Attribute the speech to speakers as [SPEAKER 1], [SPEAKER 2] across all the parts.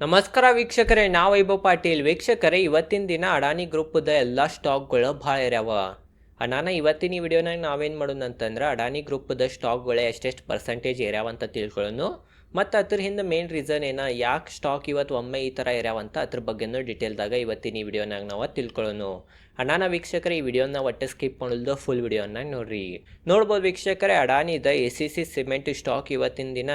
[SPEAKER 1] ನಮಸ್ಕಾರ ವೀಕ್ಷಕರೇ ನಾ ವೈಭವ್ ಪಾಟೀಲ್. ವೀಕ್ಷಕರೇ, ಇವತ್ತಿನ ದಿನ ಅಡಾನಿ ಗ್ರೂಪ್ದ ಎಲ್ಲ ಸ್ಟಾಕ್ಗಳು ಭಾಳ ಇರ್ಯಾವ ನಾನು ಇವತ್ತಿನ ಈ ವಿಡಿಯೋನಾಗ ನಾವೇನು ಮಾಡೋಣ ಅಂತಂದ್ರೆ ಅಡಾನಿ ಗ್ರೂಪ್ದ ಸ್ಟಾಕ್ಗಳೇ ಎಷ್ಟೆಷ್ಟು ಪರ್ಸೆಂಟೇಜ್ ಇರ್ಯಾವ ಅಂತ ತಿಳ್ಕೊಳ್ಳೋನು ಮತ್ತು ಅದ್ರ ಹಿಂದೆ ಮೇನ್ ರೀಸನ್ ಏನ, ಯಾಕೆ ಸ್ಟಾಕ್ ಇವತ್ತು ಒಮ್ಮೆ ಈ ಥರ ಇರ್ಯಾವಂತ ಅದ್ರ ಬಗ್ಗೆನೂ ಡೀಟೇಲ್ದಾಗ ಇವತ್ತಿನ ಈ ವಿಡಿಯೋನಾಗ ನಾವು ತಿಳ್ಕೊಳ್ಳೋನು ಅಡಾನ ವೀಕ್ಷಕರೇ, ಈ ವಿಡಿಯೋನ ಒಟ್ಟೆ ಸ್ಕಿಪ್ ಮಾಡೋದು ಫುಲ್ ವಿಡಿಯೋನ ನೋಡ್ರಿ. ನೋಡ್ಬೋದು ವೀಕ್ಷಕರೇ ಅಡಾನಿದ A C C cement stock ಇವತ್ತಿನ ದಿನ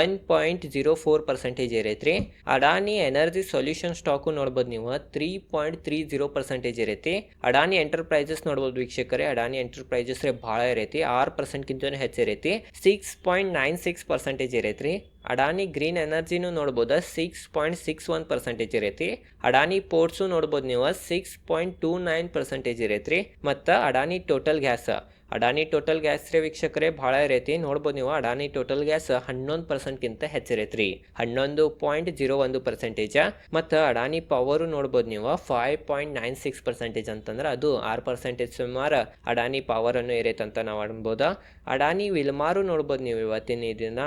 [SPEAKER 1] one point zero four percentage ಇರೈತ್ರಿ Adani energy solution stock ನೋಡ್ಬೋದು ನೀವು three point three zero percentage ಇರೈತಿ Adani enterprises ನೋಡ್ಬೋದು ವೀಕ್ಷಕರೇ, ಅಡಾನಿ ಎಂಟರ್ಪ್ರೈಸಸ್ ರೇ ಭಾಳ ಇರೈತಿ ಆರು ಪರ್ಸೆಂಟ್ಗಿಂತ ಹೆಚ್ಚು ಇರೈತಿ six point nine six percentage ಇರೈತ್ರಿ Adani green ಎನರ್ಜಿನೂ ನೋಡ್ಬೋದು six point six one percentage ಇರೈತಿ Adani ports ನೋಡ್ಬೋದು ನೀವು six point two nine percentage ಇರೈತ್ರಿ? ಮತ್ತು Adani Total Gas Adani Total Gas ರೀ ವೀಕ್ಷಕರೇ, ಭಾಳ ಇರೈತಿ ನೋಡ್ಬೋದು ನೀವು. ಅಡಾನಿ ಟೋಟಲ್ ಗ್ಯಾಸ್ ಹನ್ನೊಂದು ಪರ್ಸೆಂಟ್ಗಿಂತ ಹೆಚ್ಚಿರೈತ್ರಿ ಹನ್ನೊಂದು ಪಾಯಿಂಟ್ ಜೀರೋ ಒಂದು ಪರ್ಸೆಂಟೇಜ. ಮತ್ತು ಅಡಾನಿ ಪವರು ನೋಡ್ಬೋದು ನೀವು, five point nine six percentage ಅಂತಂದ್ರೆ ಅದು ಆರು ಪರ್ಸೆಂಟೇಜ್ ಸುಮಾರು ಅಡಾನಿ ಪವರನ್ನು ಅಂತ ನಾವು ಅನ್ಬೋದು. ಅಡಾನಿ ವಿಲ್ಮಾರು ನೋಡ್ಬೋದು ನೀವು ಇವತ್ತಿನ ದಿನ,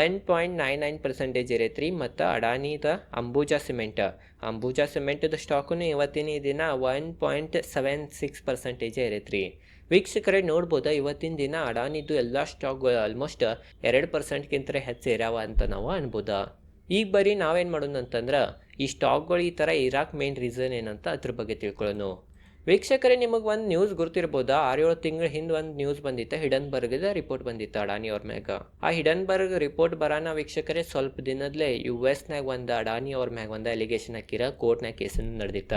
[SPEAKER 1] one point nine nine percentage ಇರೈತ್ರಿ ಮತ್ತು ಅಡಾನಿದ ಅಂಬುಜಾ ಸಿಮೆಂಟ್. ಅಂಬುಜಾ ಸಿಮೆಂಟ್ದು ಸ್ಟಾಕು ಇವತ್ತಿನ ದಿನ ಒನ್ ಪಾಯಿಂಟ್ ಸೆವೆನ್ ಸಿಕ್ಸ್ ಪರ್ಸೆಂಟೇಜೇ ಇರೈತ್ರಿ ವೀಕ್ಷಕರೇ ನೋಡ್ಬೋದಾ? ಇವತ್ತಿನ ದಿನ ಅಡಾನಿದ್ದು ಎಲ್ಲ ಸ್ಟಾಕ್ಗಳು ಆಲ್ಮೋಸ್ಟ್ ಎರಡು ಪರ್ಸೆಂಟ್ಗಿಂತ ಹೆಚ್ಚು ಇರಾವ ಅಂತ ನಾವು ಅನ್ಬೋದಾ? ಈಗ ಬರೀ ನಾವೇನು ಮಾಡೋಣ ಅಂತಂದ್ರೆ, ಈ ಸ್ಟಾಕ್ಗಳು ಈ ಥರ ಇರಾಕ್ ಮೇನ್ ರೀಸನ್ ಏನಂತ ಅದ್ರ ಬಗ್ಗೆ ತಿಳ್ಕೊಳ್ಳೋಣ. ವೀಕ್ಷಕರೇ, ನಿಮಗೆ ಒಂದು ನ್ಯೂಸ್ ಗುರ್ತಿರ್ಬೋದಾ? ಆರೇಳು ತಿಂಗಳ ಹಿಂದೆ ಒಂದು ನ್ಯೂಸ್ ಬಂದಿತ್ತು ಹಿಡನ್ ಬರ್ಗದ ರಿಪೋರ್ಟ್ ಬಂದಿತ್ತು ಅಡಾನಿ ಅವ್ರ ಮ್ಯಾಗ. ಆ ಹಿಡನ್ ಬರ್ಗ್ ರಿಪೋರ್ಟ್ ಬರಾನ ವೀಕ್ಷಕರೇ ಸ್ವಲ್ಪ ದಿನದಲ್ಲೇ ಯು ಎಸ್ನಾಗ ಒಂದು ಅಡಾನಿ ಅವ್ರ ಮ್ಯಾಗ ಒಂದು ಅಲಿಗೇಷನ್ ಹಾಕಿರ ಕೋರ್ಟ್ನಾಗ ಕೇಸನ್ನು ನಡೆದಿತ್ತ.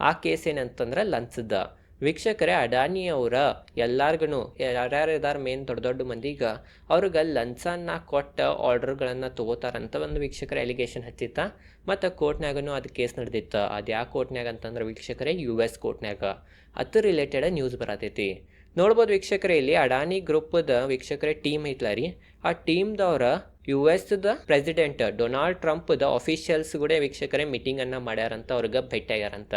[SPEAKER 1] ಆ ಕೇಸ್ ಏನಂತಂದ್ರೆ ಲಂಚದ. ವೀಕ್ಷಕರೇ, ಅಡಾನಿ ಅವರ ಎಲ್ಲಾರ್ಗು ಯಾರ್ಯಾರು ಇದಾರ ಮೇನ್ ದೊಡ್ಡ ದೊಡ್ಡ ಮಂದಿಗ ಅವ್ರಿಗೆ ಲಂಚನ್ನ ಕೊಟ್ಟ ಆರ್ಡರ್ಗಳನ್ನು ತೊಗೋತಾರಂತ ಒಂದು ವೀಕ್ಷಕರ ಎಲಿಗೇಷನ್ ಹಚ್ಚಿತ್ತ. ಮತ್ತು ಕೋರ್ಟ್ನಾಗೂ ಅದು ಕೇಸ್ ನಡೆದಿತ್ತು. ಅದು ಯಾವ ಕೋರ್ಟ್ನಾಗ ಅಂತಂದ್ರೆ ವೀಕ್ಷಕರೇ, ಯು ಎಸ್ ಕೋರ್ಟ್ನಾಗ ಅದ್ರ ರಿಲೇಟೆಡ್ ನ್ಯೂಸ್ ಬರತೈತಿ. ನೋಡ್ಬೋದು ವೀಕ್ಷಕರೇ, ಇಲ್ಲಿ ಅಡಾನಿ ಗ್ರೂಪದ ವೀಕ್ಷಕರೇ ಟೀಮ್ ಐತ್ಲ ರೀ ಆ ಟೀಮ್ದವ್ರ ಯು ಎಸ್ದ ಪ್ರೆಸಿಡೆಂಟ್ ಡೊನಾಲ್ಡ್ ಟ್ರಂಪ್ದ ಅಫಿಷಿಯಲ್ಸ್ ಕೂಡ ವೀಕ್ಷಕರೇ ಮೀಟಿಂಗನ್ನು ಮಾಡ್ಯಾರಂತ ಅವ್ರಿಗೆ ಭೇಟಿಯಾಗ್ಯಾರಂತ.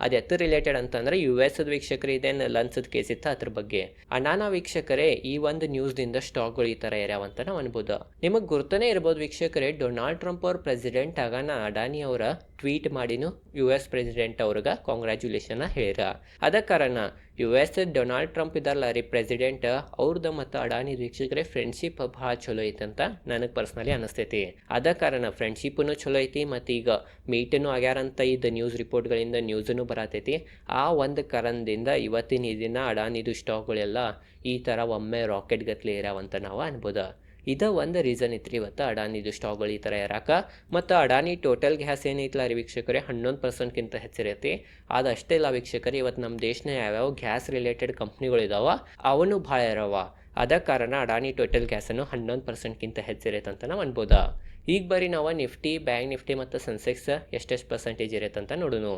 [SPEAKER 1] ಅದು ಎತ್ತ ರಿಲೇಟೆಡ್ ಅಂತಂದ್ರೆ ಯು ಎಸ್ ವೀಕ್ಷಕರು ಇದೇನು ಲಂಚದ ಕೇಸ್ ಇತ್ತು ಅದ್ರ ಬಗ್ಗೆ. ಅನಾನ ವೀಕ್ಷಕರೇ ಈ ಒಂದು ನ್ಯೂಸ್ದಿಂದ ಸ್ಟಾಕ್ಗಳು ಈ ಥರ ಇರ್ಯಾವಂತ ನಾವು ಅನ್ಬೋದು. ನಿಮಗೆ ಗುರ್ತನೇ ಇರ್ಬೋದು ವೀಕ್ಷಕರೇ ಡೊನಾಲ್ಡ್ ಟ್ರಂಪ್ ಅವ್ರ ಪ್ರೆಸಿಡೆಂಟ್ ಆಗಾನ ಅಡಾನಿ ಅವರ ಟ್ವೀಟ್ ಮಾಡಿನೂ ಯು ಎಸ್ ಪ್ರೆಸಿಡೆಂಟ್ ಅವ್ರಿಗೆ ಕಾಂಗ್ರ್ಯಾಚುಲೇಷನ್ ಹೇಳ್ಯಾರ ಅದ ಕಾರಣ ಯು ಎಸ್ ಡೊನಾಲ್ಡ್ ಟ್ರಂಪ್ ಇದಾರಲ್ಲ ರೀ ಪ್ರೆಸಿಡೆಂಟ್ ಅವ್ರದ್ದು ಮತ್ತು ಅಡಾನಿ ವೀಕ್ಷಕರೇ ಫ್ರೆಂಡ್ಶಿಪ್ ಭಾಳ ಚಲೋ ಐತಂತ ನನಗೆ ಪರ್ಸ್ನಲಿ ಅನಿಸ್ತೈತಿ. ಅದ ಕಾರಣ ಫ್ರೆಂಡ್ಶಿಪ್ನು ಚಲೋ ಐತಿ ಮತ್ತು ಈಗ ಮೀಟನ್ನು ಆಗ್ಯಾರಂತ ಇದ್ದ ನ್ಯೂಸ್ ರಿಪೋರ್ಟ್ಗಳಿಂದ ನ್ಯೂಸನ್ನು ಬರತೈತಿ. ಆ ಒಂದು ಕಾರಣದಿಂದ ಇವತ್ತಿನ ದಿನ ಅಡಾನಿದು ಸ್ಟಾಕ್ಗಳೆಲ್ಲ ಈ ಥರ ಒಮ್ಮೆ ರಾಕೆಟ್ ಗತ್ಲೆ ಇರಾವಂತ ನಾವು ಅನ್ಬೋದು. ಇದ ಒಂದು ರೀಸನ್ ಇತ್ತು ಇವತ್ತು ಅಡಾನಿದು ಸ್ಟಾಕ್ಗಳು ಈ ಥರ ಇರಾಕ. ಮತ್ತು ಅಡಾನಿ ಟೋಟಲ್ ಗ್ಯಾಸ್ ಏನೈತಲ್ಲ ರೀ ವೀಕ್ಷಕರೇ? ಹನ್ನೊಂದು ಪರ್ಸೆಂಟ್ಗಿಂತ ಹೆಚ್ಚಿರೈತಿ ಅದಷ್ಟೇ ಇಲ್ಲ ವೀಕ್ಷಕರೇ, ಇವತ್ತು ನಮ್ಮ ದೇಶನ ಯಾವ್ಯಾವ ಗ್ಯಾಸ್ ರಿಲೇಟೆಡ್ ಕಂಪ್ನಿಗಳಿದಾವ ಅವನು ಭಾಳ ಇರವ ಅದ ಕಾರಣ ಅಡಾನಿ ಟೋಟಲ್ ಗ್ಯಾಸನ್ನು ಹನ್ನೊಂದು ಪರ್ಸೆಂಟ್ಗಿಂತ ಹೆಚ್ಚಿರೈತೆ ಅಂತ ನಾವು ಅನ್ಬೋದಾ. ಈಗ ಬರೀ ನಾವು ನಿಫ್ಟಿ, ಬ್ಯಾಂಕ್ ನಿಫ್ಟಿ ಮತ್ತು ಸೆನ್ಸೆಕ್ಸ್ ಎಷ್ಟೆಷ್ಟು ಪರ್ಸೆಂಟೇಜ್ ಇರುತ್ತೆ ಅಂತ ನೋಡೋಣ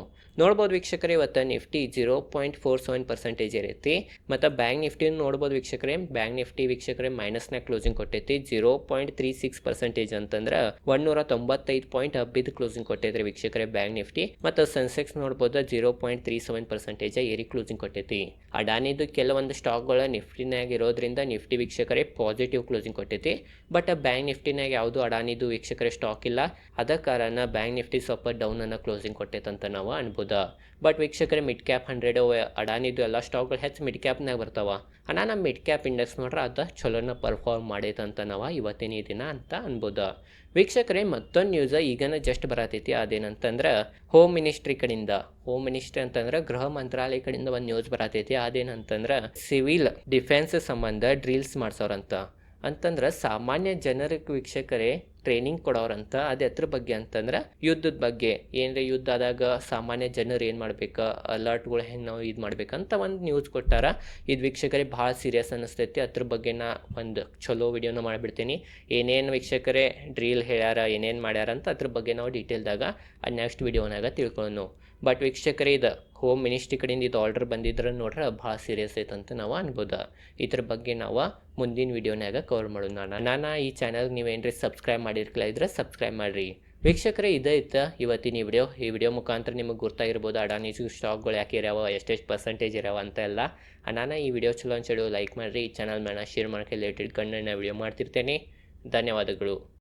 [SPEAKER 1] ನೋಡ್ಬೋದು ವೀಕ್ಷಕರೇ, ಇವತ್ತು Nifty zero point four seven percentage ಇರೈತಿ. ಮತ್ತು ಬ್ಯಾಂಕ್ ನಿಫ್ಟಿ ನೋಡ್ಬೋದು ವೀಕ್ಷಕರೇ, ಬ್ಯಾಂಕ್ ನಿಫ್ಟಿ ವೀಕ್ಷಕರೇ ಮೈನಸ್ನ ಕ್ಲೋಸಿಂಗ್ ಕೊಟ್ಟೈತಿ. Zero point three six percentage ಅಂತಂದ್ರೆ ಒನ್ನೂರ ತೊಂಬತ್ತೈದು ಪಾಯಿಂಟ್ ಹಬ್ಬಿದ್ದು ಕ್ಲೋಸಿಂಗ್ ಕೊಟ್ಟೈತ್ರಿ ವೀಕ್ಷಕರೇ ಬ್ಯಾಂಕ್ ನಿಫ್ಟಿ. ಮತ್ತು ಸೆನ್ಸೆಕ್ಸ್ ನೋಡ್ಬೋದು zero point three seven percentage ಏರಿ ಕ್ಲೋಸಿಂಗ್ ಕೊಟ್ಟೈತಿ. ಅಡಾನಿದು ಕೆಲವೊಂದು ಸ್ಟಾಕ್ಗಳು ನಿಫ್ಟಿನಾಗ ಇರೋದ್ರಿಂದ ನಿಫ್ಟಿ ವೀಕ್ಷಕರೇ ಪಾಸಿಟಿವ್ ಕ್ಲೋಸಿಂಗ್ ಕೊಟ್ಟೈತಿ. ಬಟ್ ಬ್ಯಾಂಕ್ ನಿಫ್ಟಿನಾಗ ಯಾವುದು ಅಡಾನಿದು ವೀಕ್ಷಕರೇ ಸ್ಟಾಕ್ ಇಲ್ಲ. ಅದ ಕಾರಣ ಬ್ಯಾಂಕ್ ನಿಫ್ಟಿ ಸ್ವಲ್ಪ ಡೌನ್ ಅನ್ನ ಕ್ಲೋಸಿಂಗ್ ಕೊಟ್ಟೈತಂತ ನಾವು ಅನ್ಬೋದ. ಬಟ್ ವೀಕ್ಷಕರ ಮಿಡ್ ಕ್ಯಾಪ್ ಹಂಡ್ರೆಡ್ ಅಡಾನಿದು ಎಲ್ಲ ಸ್ಟಾಕ್ಗಳು ಹೆಚ್ಚು ಮಿಡ್ ಕ್ಯಾಪ್ನಾಗ ಬರ್ತಾವ. ಅಣ್ಣ ನಮ್ಮ ಮಿಡ್ ಕ್ಯಾಪ್ ಇಂಡೆಕ್ಸ್ ನೋಡ್ರೆ ಅದು ಚಲೋನ ಪರ್ಫಾರ್ಮ್ ಮಾಡೈತಂತ ನಾವು ಇವತ್ತಿನ ದಿನ ಅಂತ ಅನ್ಬೋದ. ವೀಕ್ಷಕರೇ, ಮತ್ತೊಂದು ನ್ಯೂಸ್ ಈಗನ ಜಸ್ಟ್ ಬರತೈತಿ. ಅದೇನಂತಂದ್ರೆ ಹೋಮ್ ಮಿನಿಸ್ಟ್ರಿ ಕಡೆಯಿಂದ ಹೋಮ್ ಮಿನಿಸ್ಟ್ರಿ ಅಂತಂದ್ರೆ ಗೃಹ ಮಂತ್ರಾಲಯ ಕಡೆಯಿಂದ ಒಂದು ನ್ಯೂಸ್ ಬರತೈತಿ. ಅದೇನಂತಂದ್ರೆ ಸಿವಿಲ್ ಡಿಫೆನ್ಸ್ ಸಂಬಂಧ ಡ್ರಿಲ್ಸ್ ಮಾಡ್ಸೋರಂತ. ಅಂತಂದ್ರೆ ಸಾಮಾನ್ಯ ಜನರಿಗೆ ವೀಕ್ಷಕರೇ ಟ್ರೈನಿಂಗ್ ಕೊಡೋರಂತ. ಅದು ಎದ್ರ ಬಗ್ಗೆ ಅಂತಂದ್ರೆ, ಯುದ್ಧದ ಬಗ್ಗೆ. ಏನರ ಯುದ್ಧ ಆದಾಗ ಸಾಮಾನ್ಯ ಜನರು ಏನು ಮಾಡ್ಬೇಕು? ಅಲರ್ಟ್ಗಳು ಹೆಂಗೆ ನಾವು ಇದು ಮಾಡ್ಬೇಕಂತ ಒಂದು ನ್ಯೂಸ್ ಕೊಟ್ಟಾರ. ಇದು ವೀಕ್ಷಕರೇ ಭಾಳ ಸೀರಿಯಸ್ ಅನ್ನಿಸ್ತೈತಿ ಅದ್ರ ಬಗ್ಗೆ ನಾ ಒಂದು ಚಲೋ ವಿಡಿಯೋನ ಮಾಡಿಬಿಡ್ತೀನಿ. ಏನೇನು ವೀಕ್ಷಕರೇ ಡ್ರೀಲ್ ಹೇಳ್ಯಾರ, ಏನೇನು ಮಾಡ್ಯಾರ ಅಂತ ಅದ್ರ ಬಗ್ಗೆ ನಾವು ಡೀಟೇಲ್ದಾಗ ನೆಕ್ಸ್ಟ್ ವಿಡಿಯೋನಾಗ ತಿಳ್ಕೊಳ್ಳೋಣ ಬಟ್ ವೀಕ್ಷಕರೇ ಇದು ಹೋಮ್ ಮಿನಿಸ್ಟ್ರಿ ಕಡೆಯಿಂದ ಇದು ಆರ್ಡರ್ ಬಂದಿದ್ರೆ ನೋಡ್ರೆ ಭಾಳ ಸೀರಿಯಸ್ ಐತಂತ ನಾವು ಅನ್ಬೋದು. ಇದ್ರ ಬಗ್ಗೆ ನಾವು ಮುಂದಿನ ವಿಡಿಯೋನಾಗ ಕವರ್ ಮಾಡೋಣ ನಾನು. ಈ ಚಾನಲ್ ನೀವೇನ್ರಿ ಸಬ್ಸ್ಕ್ರೈಬ್ ಮಾಡಿರ್ಲಿಲ್ಲ ಇದ್ರೆ ಸಬ್ಸ್ಕ್ರೈಬ್ ಮಾಡಿರಿ. ವೀಕ್ಷಕರೇ ಇದೇ ಇತ್ತು ಇವತ್ತಿನ ಈ ವಿಡಿಯೋ ಈ ವಿಡಿಯೋ ಮುಖಾಂತರ ನಿಮಗೆ ಗೊತ್ತಾಗಿರ್ಬೋದು ಅಡಾನಿಸು ಸ್ಟಾಕ್ಗಳು ಯಾಕೆ ಇರ್ಯಾವ ಎಷ್ಟೆಷ್ಟು ಪರ್ಸೆಂಟೇಜ್ ಇರ್ಯಾವ ಅಂತ ಎಲ್ಲ. ನಾನು ಈ ವಿಡಿಯೋ ಚಲೋ ಅನ್ಸಡು ಲೈಕ್ ಮಾಡಿರಿ. ಈ ಚಾನಲ್ ಮೇಲೆ ಶೇರ್ ಮಾಡೋಕ್ಕೆ ರಿಲೇಟೆಡ್ ಕಣ್ಣನ್ನು ವಿಡಿಯೋ ಮಾಡ್ತಿರ್ತೇನೆ. ಧನ್ಯವಾದಗಳು.